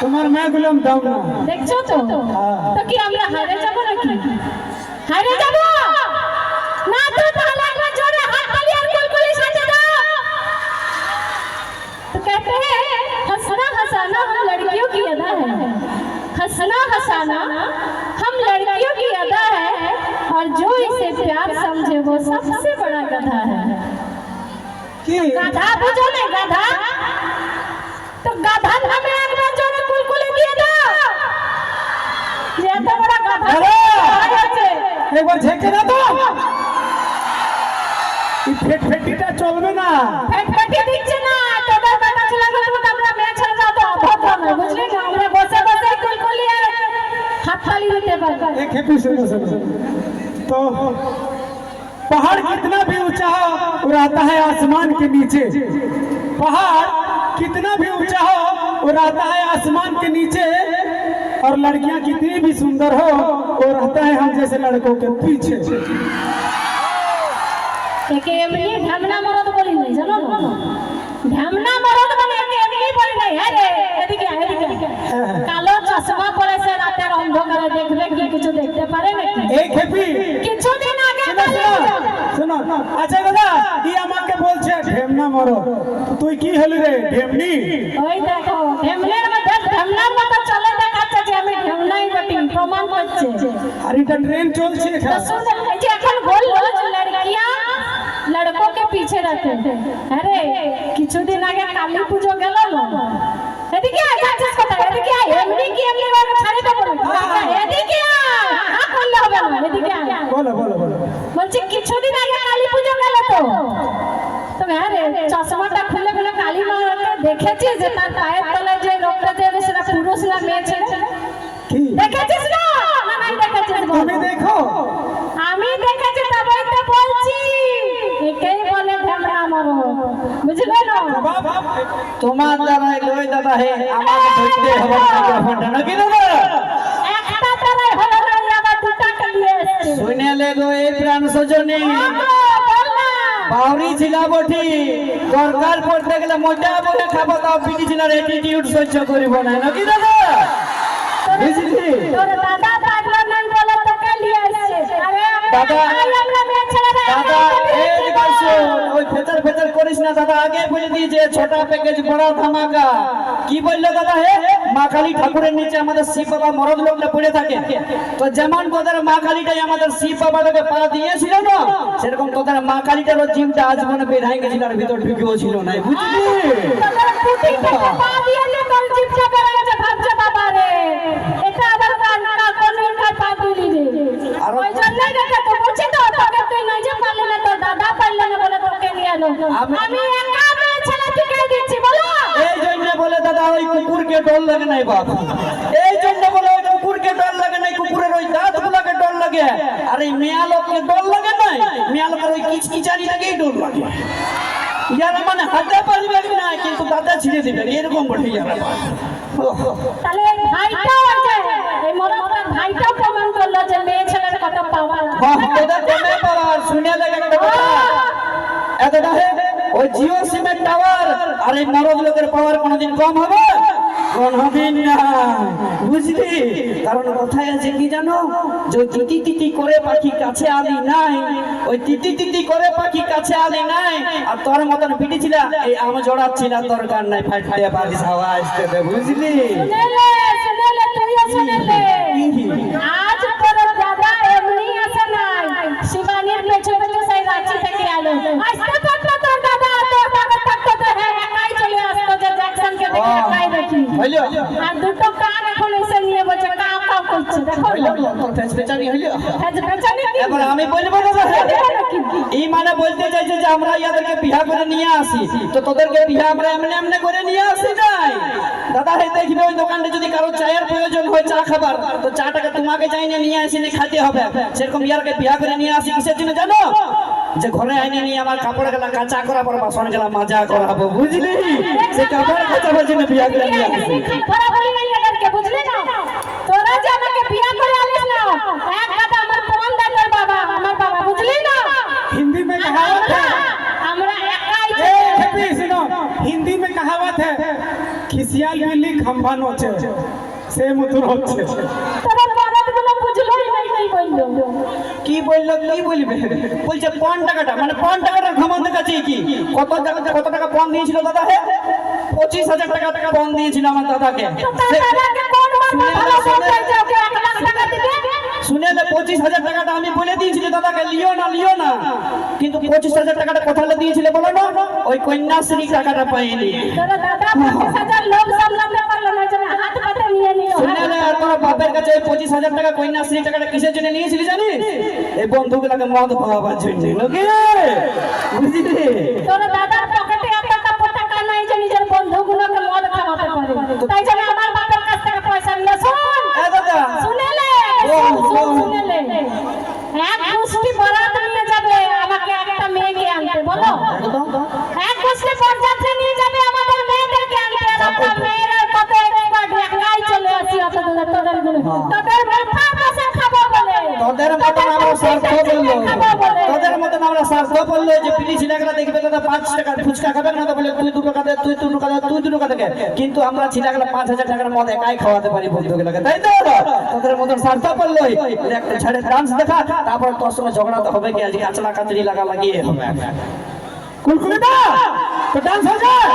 তোমার মেয়ে গুলাম দাও না। দেখছ তো? হ্যাঁ। তো কি আমরা হারে যাব নাকি? হারে যাব? जो इसे प्यार समझे वो सबसे बड़ा गधा है কি গাধা বুঝো না গাধা তো গাধা নামে একবার জোরে কুলকুলি দিয়ে দাও যে এত বড় গাধা দাদা! আছে একবার ঝেঁকে দাও তো এই ফেট ফেটিটা চলবে না পেট পেটে দিচ্ছে না তোদের বেটা ছেলেগুলো তো আমরা মেয়ে ছেলেরা তো অভদ্র না বুঝলি না আমরা বসে বসে কুলকুলি আর হাততালি দিতে পারবো एक है पीछे से दोस्तों पहाड़ कितना भी ऊँचा हो वो रहता है आसमान के नीचे। पहाड़ कितना भी ऊँचा हो वो रहता है आसमान के नीचे। और लड़कियाँ कितनी भी सुंदर हो, वो रहता है हम जैसे लड़कों के पीछे। ढमना मरो मरद बोली ढमना मरो ঢেমনা মরো। তুই কি হলি রে ঢেমনি? ওই দেখো ঢেমনের মধ্যে ঢেমনার মতো চলে দেখাচ্ছে যে আমি ঢেমনাই বটি প্রমাণ করছে। আর এটা ট্রেন চলছে এটা। শুনছেন যে এখন বল লড়কিয়া লড়কো কে পিছে রাখো। আরে কিছুদিন আগে কালী পুজো গেল না? এদিকে আয় আয় যাচ্ছিস কোথায়? এদিকে আয় এমনি কি এমনি ভাবে ছাড়ে দেব? হ্যাঁ, হ্যাঁ, হ্যাঁ। এদিকে আয় আ করলে হবে না এদিকে আয়। বলো বলো বলো। বলছি কিছুদিন আগে কালী পুজো গেল তো? হ্যাঁ রে চশমাটা খুলে খুলে কালী মাকে দেখেছি যে তার পায়ের তলায় যে লোকটা যে সেটা পুরুষ না মেয়ে ছেলে? দেখেছিস না? না দেখেছিস তুমি দেখো। আমি দেখেছি তবেই তো বলছি। একেই বলে ঢেমরা মরো বুঝলে না? তোমার দ্বারাই লই দাদা হে। আমাকে ধরতে হবে মাইক্রোফোনটা নাকি দাদা একটা তারাই হলো না আবার দুটাকে নিয়ে এসছে? শুনে লেগো এই প্রাণ সজনী। বাউরি ছিল বটি। দরকার পড়তে গেলে মজা বলে খাব তাও পিটি ছিল অ্যাটিটিউড সহ্য করিব না। নাকি দাদা? বুঝলি? তোর দাদা পাগলা নাই বলে তোকে নিয়ে আসছে। আরে আমরা দাদা, এই যে ওই ফেচার ফেচার করিস না দাদা আগে বলে দিয়েছে ছোট প্যাকেজ বড় ধামাকা। কি বলল দাদা হে? মা কালী ঠাকুরের নিচে আমাদের শিব বাবা মরদ লোকটা পড়ে থাকে। তো যেমন তোদের মা কালীটাই আমাদের শিব বাবাটাকে পা দিয়েছিল না সেরকম তোদের মা কালীটারও জিমটা আজ মনে বেড়াই গেছিল আর ভিতর ঢুকেও ছিল না বুঝলি? দিয়ে যে এটা আবার কান্না কোন পা দিলি রে আর- ওই জন্যই দেখে তো তুই নিজে পারলি না তোর দাদা পারলে না বলে তোকে নিয়ে এলো। আমি- একা মেয়ে ছেলে থেকে দিচ্ছি বলো। এই জন্য বলে দাদা ওই কুকুরকে ডর লাগে নাই বাপ। এই জন্য বলে ওই কুকুরকে ডর লাগে নাই কুকুরের ওই দাঁত গুলাকে ডর লাগে। আর এই মেয়া লোককে ডর লাগে নাই? মেয়া লোকের ওই কিচকিচানি থেকেই ডর লাগে। ইয়ারা মানে হাতে পারবে না কিন্তু দাদা ছিঁড়ে দিবে এরকম বটে ইয়ারা তাহলে এই ভাইটাও আছে এই মরদটার ভাইটাও প্রমাণ করল যে মেয়ে ছেলের কত পাওয়ার বাহ তোদের কমে শুনে এতটা ওই জিও সিমের টাওয়ার আর এই মরদ লোকের পাওয়ার কোনোদিন কম হবে? কোনোদিন না। বুঝলি? কারণ কথায় আছে কি জানো? যে তিতি তিতি করে পাখি কাছে আলি নাই ওই তিতি তিতি করে পাখি কাছে আলি নাই। আর তোর মতন পিটিছিল এই আম জড়াচ্ছিল দরকার নাই ফাটতে পারিস হাওয়া আসতে বুঝলি? শুনেলে শুনেলে তুইও শুনেলে হ্যাঁ। মানে যে আমরা করে নিয়ে আসি। তো তোদেরকে এমনি এমনি করে নিয়ে আসি দাদা হে ওই যদি কারও চায়ের প্রয়োজন হয় চা খাবার, তো চাটাকে তোমাকে চাইনে নিয়ে আসি খাইতে হবে। সেরকম ইয়ারকে বিয়া করে নিয়ে আসি কিসের জন্য জানো? যে ঘরে আইনি নিয়ে আমার কাপড় গেলা কাঁচা করা পর বাসন গেলা মাজা করাবো বুঝলি? সে কাপড় কাঁচাবার জন্য বিয়া গেলা নিয়ে আসি বুঝলি না? তোরা যে আমাকে বিয়া করে আনিস না এক কথা আমার প্রমাণ তোর বাবা আমার বাবা বুঝলি না? হিন্দি মে কাহাওয়াত হ্যায়? আমরা একাই শুনো হিন্দি মে কাহাওয়াত খিসিয়াল বিল্লি খম্বা নোচে সে মুতুর হচ্ছে। বলল? কি বলল কি বলবে? বলছে পন টাকাটা। মানে পন টাকাটা ক্ষমতা কাছে কি? কত টাকা কত টাকা পণ দিয়েছিল দাদা হে? পঁচিশ হাজার টাকা টাকা পণ দিয়েছিল আমার দাদাকে। শুনে নে পঁচিশ হাজার টাকাটা আমি বলে দিয়েছিল দাদাকে লিও না লিও না। কিন্তু পঁচিশ হাজার টাকাটা কোথায় দিয়েছিল বলো না? ওই কন্যাশ্রী টাকাটা পাইনি। দাদা পঁচিশ হাজার লোক সামলাতে তোর বাপের কাছে পঁচিশ হাজার টাকা কন্যাশ্রী টাকাটা কিসের জন্য নিয়েছিলি জানিস? এই বন্ধুগুলাকে মদ খাওয়াবার জন্য। বুঝলি? তোর দাদার পকেটে এত টাকা নাই যে নিজের বন্ধুগুলোকে মদ খাওয়াতে পারে। তাই জন্য আমার বাপের কাছ থেকে পয়সা নিয়ে শোন। শুনেলে শোন, শোন, শুনেলে এক তোদের মতন আমরা স্বার্থ বলল। তোদের মতন আমরা স্বার্থ বলল যে পিটিশ ছেলেগুলা দেখবে দাদা পাঁচ টাকা ফুচকা খাবে না বলে তুই দুটো টাকা দে তুই দুটো টাকা তুই দুটো টাকা দেখে কিন্তু আমরা ছেলেগুলা পাঁচ হাজার টাকার মদ একাই খাওয়াতে পারি বন্ধুগুলোকে তাই তো? তোদের মতন স্বার্থ বলল একটা ছেড়ে ডান্স দেখা তারপর তোর সঙ্গে ঝগড়া তো হবে কি? আজকে আচলা কাচড়ি লাগা লাগিয়ে হবে। কুলকুলিটা! তো ডান্স হয়ে যায়!